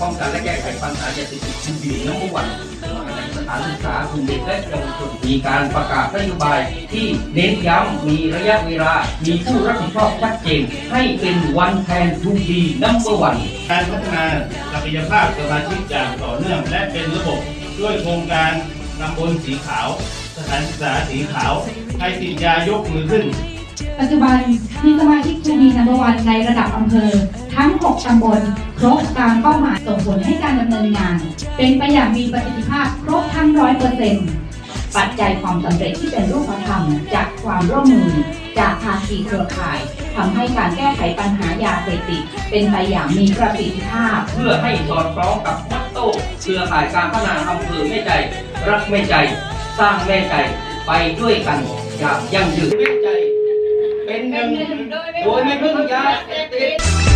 ป้องกันและแก้ไขปัญหายาเสพติดทุกดีน้ำวันสถานศึกษากลุ่มเด็กและเยาวชนมีการประกาศนโยบายที่เน้นย้ำมีระยะเวลา มีผู้รับผิดชอบชัดเจน ให้เป็นวันแทนทุกดีน้ำวันการพัฒนาศักยภาพสมาชิกอย่างต่อเนื่องและเป็นระบบด้วยโครงการตำบลสีขาว สถานศึกษาสีขาวใครติดยายกมือขึ้น ปัจจุบันมีสมาชิกทูบีนัมเบอร์วันในระดับอำเภอ ทั้ง 6 ตำบลครบตามเป้าหมายส่งผลให้การดำเนินงาน เป็นไปอย่างมีประสิทธิภาพครบทั้งร้อยเปอร์เซ็นต์ปัจจัยความสำเร็จที่เป็นรูปธรรมจากความร่วมมือ จากภาคีเครือข่ายทำให้การแก้ไขปัญหายาเสพติดเป็นไปอย่างมีประสิทธิภาพ เพื่อให้สอดคล้องกับมัตโต้เครือข่ายการพัฒนาอำเภอแม่ใจ รักแม่ใจ สร้างแม่ใจไปด้วยกันอย่างยั่งยืนแม่ใจ เป็นหนึ่งโดยไม่พึ่งยาเสพติด